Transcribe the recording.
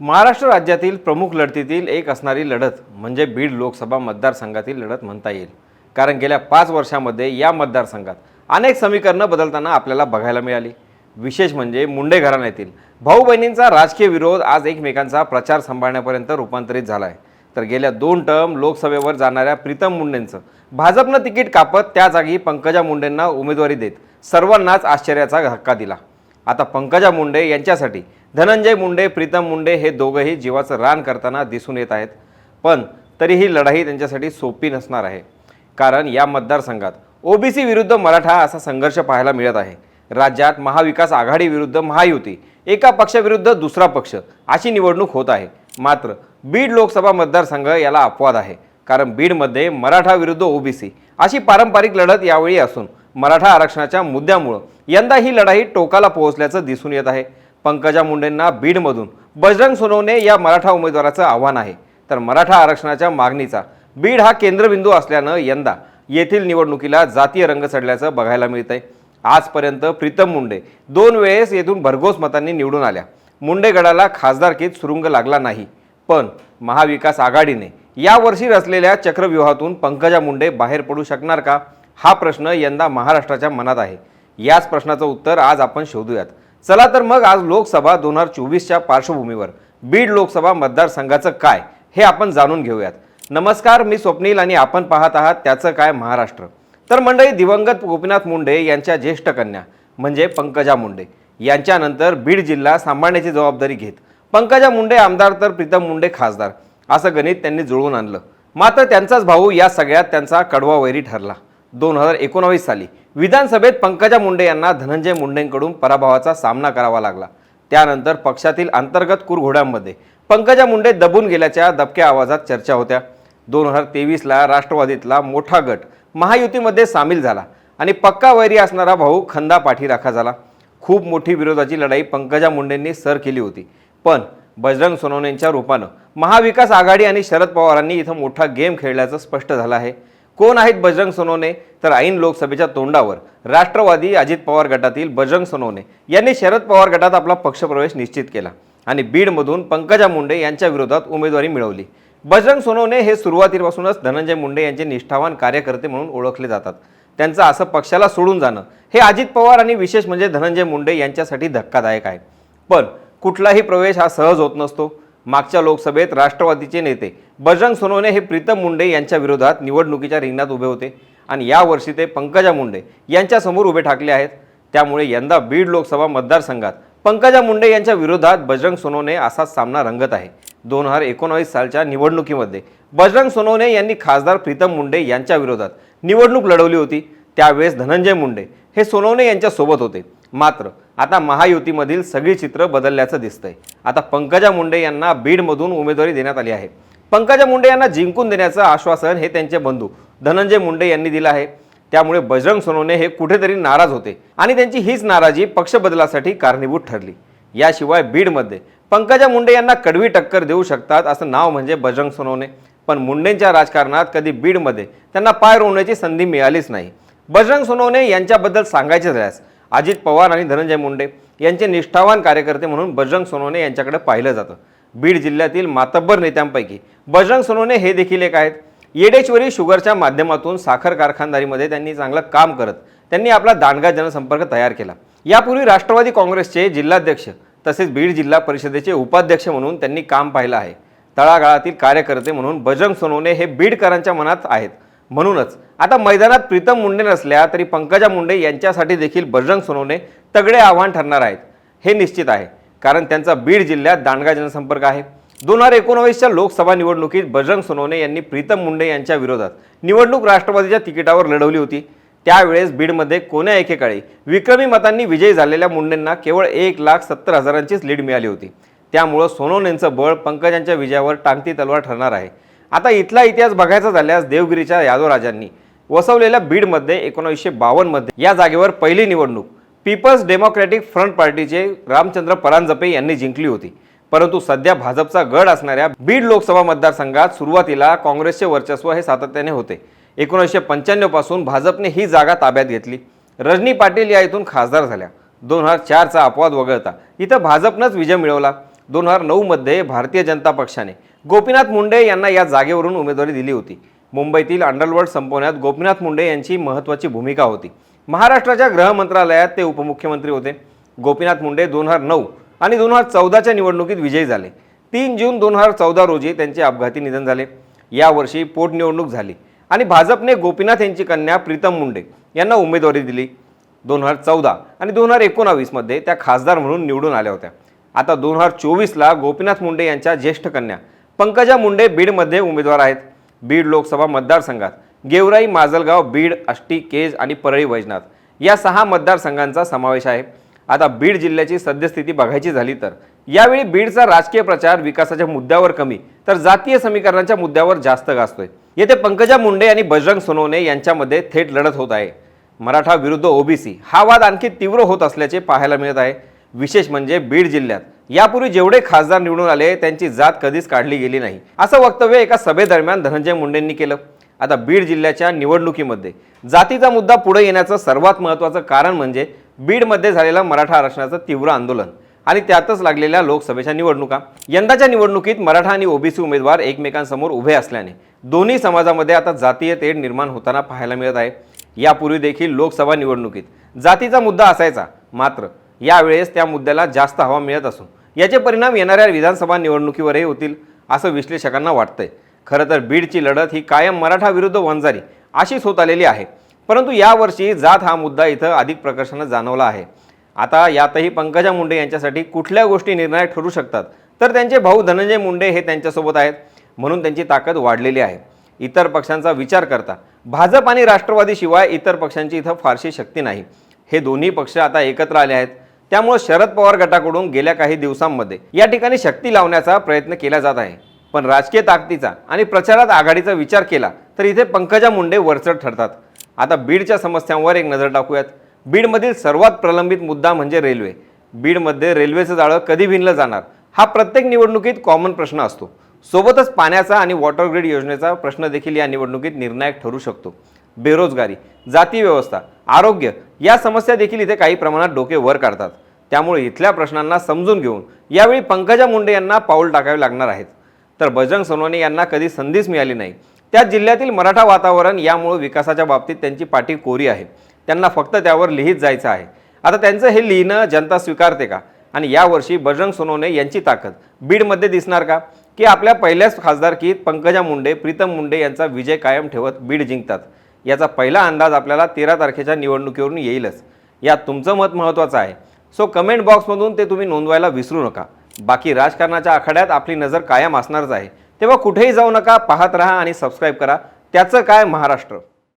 महाराष्ट्र राज्यातील प्रमुख लढतीतील एक असणारी लढत म्हणजे बीड लोकसभा मतदारसंघातील लढत म्हणता येईल. कारण गेल्या पाच वर्षामध्ये या मतदारसंघात अनेक समीकरणं बदलताना आपल्याला बघायला मिळाली. विशेष म्हणजे मुंडे घराण्यातील भाऊ बहिणींचा राजकीय विरोध आज एकमेकांचा प्रचार सांभाळण्यापर्यंत रूपांतरित झाला आहे तर गेल्या दोन टर्म लोकसभेवर जाणाऱ्या प्रीतम मुंडेंचं भाजपनं तिकीट कापत त्या जागी पंकजा मुंडेंना उमेदवारी देत सर्वांनाच आश्चर्याचा धक्का दिला. आता पंकजा मुंडे यांच्यासाठी धनंजय मुंडे प्रीतम मुंडे हे दोघंही जीवाचं रान करताना दिसून येत आहेत. पण तरीही लढाई त्यांच्यासाठी सोपी नसणार आहे. कारण या मतदारसंघात ओबीसी विरुद्ध मराठा असा संघर्ष पाहायला मिळत आहे. राज्यात महाविकास आघाडी विरुद्ध महायुती एका पक्षाविरुद्ध दुसरा पक्ष अशी निवडणूक होत आहे. मात्र बीड लोकसभा मतदारसंघ याला अपवाद आहे. कारण बीडमध्ये मराठा विरुद्ध ओबीसी अशी पारंपरिक लढत यावेळी असून मराठा आरक्षणाच्या मुद्द्यामुळं यंदा ही लढाई टोकाला पोहोचल्याचं दिसून येत आहे. पंकजा मुंडेंना बीडमधून. बजरंग सोनवणे या मराठा उमेदवाराचं आव्हान आहे. तर मराठा आरक्षणाच्या मागणीचा बीड हा केंद्रबिंदू असल्यानं यंदा येथील निवडणुकीला जातीय रंग चढल्याचं बघायला मिळत आहे आजपर्यंत प्रीतम मुंडे दोन वेळेस येथून भरघोस मतांनी निवडून आल्या. मुंडे गडाला खासदारकीत सुरुंग लागला नाही. पण महाविकास आघाडीने यावर्षी रचलेल्या चक्रव्यूहातून पंकजा मुंडे बाहेर पडू शकणार का? हा प्रश्न यंदा महाराष्ट्राच्या मनात आहे. याच प्रश्नाचं उत्तर आज आपण शोधूयात. चला तर मग आज लोकसभा दोन हजार चोवीसच्या पार्श्वभूमीवर बीड लोकसभा मतदारसंघाचं काय हे आपण जाणून घेऊयात. नमस्कार मी स्वप्नील आणि आपण पाहत आहात त्याचं काय महाराष्ट्र. तर मंडळी दिवंगत गोपीनाथ मुंडे यांच्या ज्येष्ठ कन्या म्हणजे पंकजा मुंडे यांच्यानंतर बीड जिल्हा सांभाळण्याची जबाबदारी घेत पंकजा मुंडे आमदार तर प्रीतम मुंडे खासदार असं गणित त्यांनी जुळवून आणलं. मात्र त्यांचाच भाऊ या सगळ्यात त्यांचा कडवा वैरी ठरला. दोन हजार एकोणावीस साली विधानसभेत पंकजा मुंडे यांना धनंजय मुंडेंकडून पराभवाचा सामना करावा लागला. त्यानंतर पक्षातील अंतर्गत कुरघोड्यांमध्ये पंकजा मुंडे दबून गेल्याच्या दबक्या आवाजात चर्चा होत्या. दोन हजार तेवीसला राष्ट्रवादीतला मोठा गट महायुतीमध्ये सामील झाला आणि पक्का वैरी असणारा भाऊ खंदा पाठीराखा झाला. खूप मोठी विरोधाची लढाई पंकजा मुंडेंनी सर केली होती. पण बजरंग सोनवणेंच्या रूपानं महाविकास आघाडी आणि शरद पवारांनी इथं मोठा गेम खेळल्याचं स्पष्ट झालं आहे. कोण आहेत बजरंग सोनवणे? तर ऐन लोकसभेच्या तोंडावर राष्ट्रवादी अजित पवार गटातील बजरंग सोनवणे यांनी शरद पवार गटात आपला पक्षप्रवेश निश्चित केला आणि बीडमधून पंकजा मुंडे यांच्या विरोधात उमेदवारी मिळवली. बजरंग सोनवणे हे सुरुवातीपासूनच धनंजय मुंडे यांचे निष्ठावान कार्यकर्ते म्हणून ओळखले जातात. त्यांचं असं पक्षाला सोडून जाणं हे अजित पवार आणि विशेष म्हणजे धनंजय मुंडे यांच्यासाठी धक्कादायक आहे. पण कुठलाही प्रवेश हा सहज होत नसतो. मागच्या लोकसभेत राष्ट्रवादीचे नेते बजरंग सोनवणे हे प्रीतम मुंडे यांच्या विरोधात निवडणुकीच्या रिंगणात उभे होते. आणि यावर्षी ते पंकजा मुंडे यांच्यासमोर उभे ठाकले आहेत. त्यामुळे यंदा बीड लोकसभा मतदारसंघात पंकजा मुंडे यांच्या विरोधात बजरंग सोनवणे असा सामना रंगत आहे. दोन हजार एकोणावीस सालच्या निवडणुकीमध्ये बजरंग सोनवणे यांनी खासदार प्रीतम मुंडे यांच्या विरोधात निवडणूक लढवली होती. त्यावेळेस धनंजय मुंडे हे सोनवणे यांच्यासोबत होते. मात्र आता महायुतीमधील सगळी चित्र बदलल्याचं दिसतंय. आता पंकजा मुंडे यांना बीडमधून उमेदवारी देण्यात आली आहे. पंकजा मुंडे यांना जिंकून देण्याचं आश्वासन हे त्यांचे बंधू धनंजय मुंडे यांनी दिलं आहे. त्यामुळे बजरंग सोनवणे हे कुठेतरी नाराज होते आणि त्यांची हीच नाराजी पक्ष बदलासाठी कारणीभूत ठरली. याशिवाय बीडमध्ये पंकजा मुंडे यांना कडवी टक्कर देऊ शकतात असं नाव म्हणजे बजरंग सोनवणे. पण मुंडेंच्या राजकारणात कधी बीडमध्ये त्यांना पाय रोवण्याची संधी मिळालीच नाही. बजरंग सोनवणे यांच्याबद्दल सांगायचे झाल्यास अजित पवार आणि धनंजय मुंडे यांचे निष्ठावान कार्यकर्ते म्हणून बजरंग सोनवणे यांच्याकडे पाहिलं जातं. बीड जिल्ह्यातील मातब्बर नेत्यांपैकी बजरंग सोनवणे हे देखील एक आहेत. येडेश्वरी शुगरच्या माध्यमातून साखर कारखानदारीमध्ये त्यांनी चांगलं काम करत त्यांनी आपला दांडगा जनसंपर्क तयार केला. यापूर्वी राष्ट्रवादी काँग्रेसचे जिल्हाध्यक्ष तसेच बीड जिल्हा परिषदेचे उपाध्यक्ष म्हणून त्यांनी काम पाहिलं आहे. तळागाळातील कार्यकर्ते म्हणून बजरंग सोनवणे हे बीडकरांच्या मनात आहेत. म्हणूनच आता मैदानात प्रीतम मुंडे नसल्या तरी पंकजा मुंडे यांच्यासाठी देखील बजरंग सोनवणे तगडे आव्हान ठरणार आहेत. हे निश्चित आहे. कारण त्यांचा बीड जिल्ह्यात दांडगा जनसंपर्क आहे. दोन हजार एकोणावीसच्या लोकसभा निवडणुकीत बजरंग सोनवणे यांनी प्रीतम मुंडे यांच्या विरोधात निवडणूक राष्ट्रवादीच्या तिकिटावर लढवली होती. त्यावेळेस बीडमध्ये कोण्या एकेकाळी विक्रमी मतांनी विजयी झालेल्या मुंडेंना केवळ एक लाख सत्तर हजारांचीच लीड मिळाली होती. त्यामुळं सोनवणेंचं बळ पंकजांच्या विजयावर टांगती तलवार ठरणार आहे. आता इथला इतिहास बघायचा झाल्यास देवगिरीच्या यादवराजांनी वसवलेल्या बीडमध्ये एकोणीसशे बावन्नमध्ये या जागेवर पहिली निवडणूक पीपल्स डेमोक्रॅटिक फ्रंट पार्टीचे रामचंद्र परांजपे यांनी जिंकली होती. परंतु सध्या भाजपचा गड असणाऱ्या बीड लोकसभा मतदारसंघात सुरुवातीला काँग्रेसचे वर्चस्व हे सातत्याने होते. एकोणीसशे पंच्याण्णवपासून भाजपने ही जागा ताब्यात घेतली. रजनी पाटील या इथून खासदार झाल्या. दोन हजार चारचा अपवाद वगळता इथं भाजपनंच विजय मिळवला. दोन हजार नऊमध्ये भारतीय जनता पक्षाने गोपीनाथ मुंडे यांना या जागेवरून उमेदवारी दिली होती. मुंबईतील अंडरवर्ल्ड संपवण्यात गोपीनाथ मुंडे यांची महत्त्वाची भूमिका होती. महाराष्ट्राच्या गृह मंत्रालयात ते उपमुख्यमंत्री होते. गोपीनाथ मुंडे दोन हजार नऊ आणि दोन हजार चौदाच्या निवडणुकीत विजयी झाले. तीन जून दोन हजार चौदा रोजी त्यांचे अपघाती निधन झाले. यावर्षी पोटनिवडणूक झाली आणि भाजपने गोपीनाथ यांची कन्या प्रीतम मुंडे यांना उमेदवारी दिली. दोन हजार चौदा आणि दोन हजार एकोणावीसमध्ये त्या खासदार म्हणून निवडून आल्या होत्या. आता दोन हजार चोवीसला गोपीनाथ मुंडे यांच्या ज्येष्ठ कन्या पंकजा मुंडे बीडमध्ये उमेदवार आहेत. बीड लोकसभा मतदारसंघात गेवराई माजलगाव बीड आष्टी केज आणि परळी वैजनाथ या सहा मतदारसंघांचा समावेश आहे. आता बीड जिल्ह्याची सद्यस्थिती बघायची झाली तर यावेळी बीडचा राजकीय प्रचार विकासाच्या मुद्द्यावर कमी तर जातीय समीकरणाच्या मुद्द्यावर जास्त गाजतोय. येथे पंकजा मुंडे आणि बजरंग सोनवणे यांच्यामध्ये थेट लढत होत आहे. मराठा विरुद्ध ओबीसी हा वाद आणखी तीव्र होत असल्याचे पाहायला मिळत आहे. विशेष म्हणजे बीड जिल्ह्यात यापूर्वी जेवढे खासदार निवडून आले त्यांची जात कधीच काढली गेली नाही. असं वक्तव्य एका सभेदरम्यान धनंजय मुंडेंनी केलं. आता बीड जिल्ह्याच्या निवडणुकीमध्ये जातीचा मुद्दा पुढे येण्याचं सर्वात महत्त्वाचं कारण म्हणजे बीडमध्ये झालेलं मराठा आरक्षणाचं तीव्र आंदोलन आणि त्यातच लागलेल्या लोकसभेच्या निवडणुका. यंदाच्या निवडणुकीत मराठा आणि ओबीसी उमेदवार एकमेकांसमोर उभे असल्याने दोन्ही समाजामध्ये आता जातीय तेढ निर्माण होताना पाहायला मिळत आहे. यापूर्वी देखील लोकसभा निवडणुकीत जातीचा मुद्दा असायचा मात्र यावेळेस त्या मुद्द्याला जास्त हवा मिळत असून. याचे परिणाम येणाऱ्या विधानसभा निवडणुकीवरही होतील असं विश्लेषकांना वाटतंय. खरं तर बीडची लढत ही कायम मराठा विरुद्ध वंजारी अशीच होत आलेली आहे. परंतु यावर्षी जात हा मुद्दा इथं अधिक प्रकर्षानं जाणवला आहे. आता यातही पंकजा मुंडे यांच्यासाठी कुठल्या गोष्टी निर्णायक ठरू शकतात? तर त्यांचे भाऊ धनंजय मुंडे हे त्यांच्यासोबत आहेत म्हणून त्यांची ताकद वाढलेली आहे. इतर पक्षांचा विचार करता भाजप आणि राष्ट्रवादीशिवाय इतर पक्षांची इथं फारशी शक्ती नाही. हे दोन्ही पक्ष आता एकत्र आले आहेत. त्यामुळे शरद पवार गटाकडून गेल्या काही दिवसांमध्ये या ठिकाणी शक्ती लावण्याचा प्रयत्न केला जात आहे. पण राजकीय ताकदीचा आणि प्रचारात आघाडीचा विचार केला तर इथे पंकजा मुंडे वरचढ ठरतात. आता बीडच्या समस्यांवर एक नजर टाकूयात. बीडमधील सर्वात प्रलंबित मुद्दा म्हणजे रेल्वे. बीडमध्ये रेल्वेचं जाळं कधी भिनलं जाणार? हा प्रत्येक निवडणुकीत कॉमन प्रश्न असतो. सोबतच पाण्याचा आणि वॉटर ग्रीड योजनेचा प्रश्न देखील या निवडणुकीत निर्णायक ठरू शकतो. बेरोजगारी जाती व्यवस्था आरोग्य या समस्या देखील इथे काही प्रमाणात डोके वर काढतात. त्यामुळे इथल्या प्रश्नांना समजून घेऊन यावेळी पंकजा मुंडे यांना पाऊल टाकावे लागणार आहेत. तर बजरंग सोनवणे यांना कधी संधीच मिळाली नाही. त्या जिल्ह्यातील मराठा वातावरण यामुळे विकासाच्या बाबतीत त्यांची पाठी कोरी आहे. त्यांना फक्त त्यावर लिहित जायचं आहे. आता त्यांचं हे लिहिणं जनता स्वीकारते का? आणि यावर्षी बजरंग सोनवणे यांची ताकद बीडमध्ये दिसणार का? की आपल्या पहिल्याच खासदारकीत पंकजा मुंडे प्रीतम मुंडे यांचा विजय कायम ठेवत बीड जिंकतात. याचा पहिला अंदाज आपल्याला तेरा तारखेच्या निवडणुकीवरून येईलच. यात तुमचं मत महत्त्वाचं आहे. सो कमेंट बॉक्समधून ते तुम्ही नोंदवायला विसरू नका. बाकी राजकारणाच्या आखाड्यात आपली नजर कायम असणारच आहे. तेव्हा कुठेही जाऊ नका पाहत राहा आणि सबस्क्राईब करा. त्याचं काय महाराष्ट्र?